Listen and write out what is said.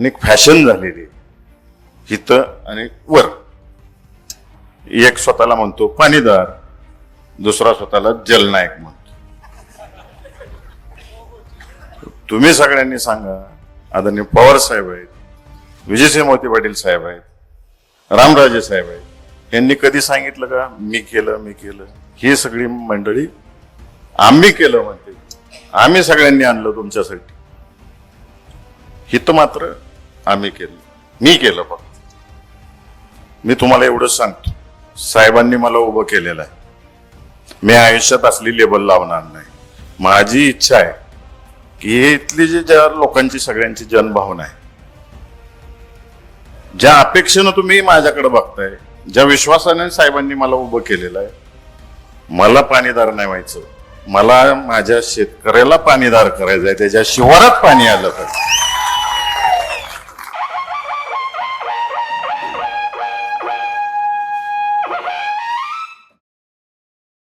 आणि एक फॅशन झालेली आहे. हिथं आणि वर. एक स्वतःला म्हणतो पाणीदार. दुसरा स्वतःला जलनायक म्हणतो. तुम्ही सगळ्यांनी सांगा आदरणीय पवार साहेब आहेत विजयसिंह मोती पाटील साहेब आहेत रामराजे साहेब आहेत. यांनी कधी सांगितलं का मी केलं मी केलं. ही सगळी मंडळी आम्ही केलं म्हणते. आम्ही सगळ्यांनी आणलं तुमच्यासाठी. हित मात्र आम्ही केलं. मी केलं फक्त. मी तुम्हाला एवढंच सांगतो. साहेबांनी मला उभं केलेलं आहे. मी आयुष्यात असली लेबल लावणार नाही. माझी इच्छा आहे की हे इथली जी ज्या लोकांची सगळ्यांची जनभावना आहे ज्या अपेक्षेनं तुम्ही माझ्याकडे बघताय ज्या विश्वासाने साहेबांनी मला उभं केलेलं आहे मला पाणीदार नाही व्हायचं. मला माझ्या शेतकऱ्याला पाणीदार करायचं आहे. त्याच्या शिवारात पाणी आलं पाहिजे